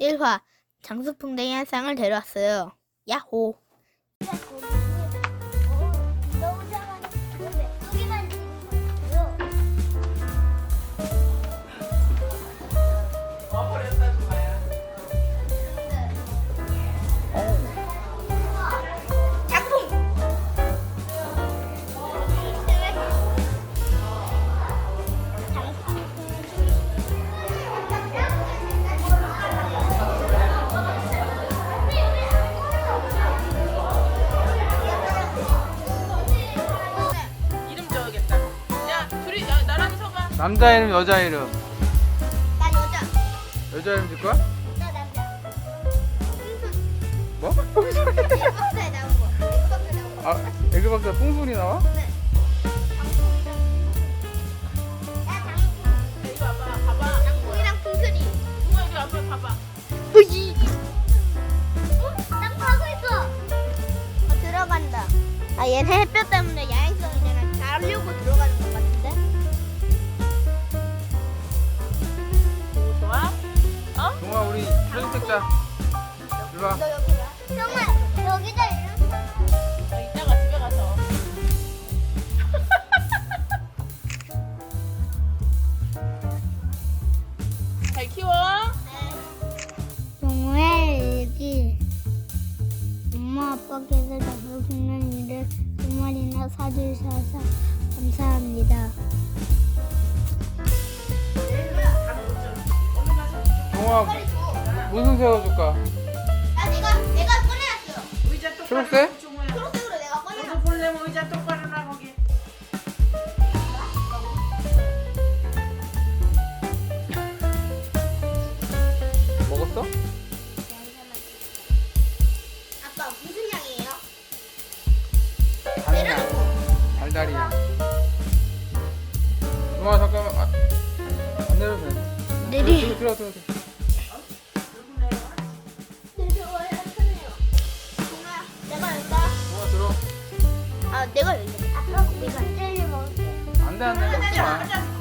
1화 장수풍뎅이 한 쌍을 데려왔어요. 야호. 남자 이름 여자 이름 나 여자. 여자 이름 줄 거야? 나 남자. 뭐? 엑박스에 나온 거. 엑박스에 나온 거. 아 에그박사 똥소리 나와? 네. 이리 와봐. 봐봐. 장풍이랑 풍선이. 누가 이리 와봐. 봐봐. 으이. 딱 하고 있어. 어, 들어간다. 아 얘는 햇볕 때문에 야행성이 내가 자려고 들어가는 것같 찍자 일로 와. 정말 여기다 이름. 어, 이따가 집에 가서. 잘 키워. 동호회 일기 엄마 아빠께서 장수풍는 일을 두 마리나 사주셔서 감사합니다. 동아 무슨 새우 줄까? 아 내가 내가 꺼내놨어. 의자 똑바로 초록색? 놔, 종호야. 초록색으로 내가 꺼내놨어. 너도 볼래면 의자 똑바로 놔 거기. 먹었어? 아빠 무슨 향이에요? 달걀 달달이 향 동아 잠깐만 아, 안 내려도 돼 내리. 들어 들어 들어 내가 열게. 아빠 내가 젤리 먹을게. 안돼 안돼 먹지 마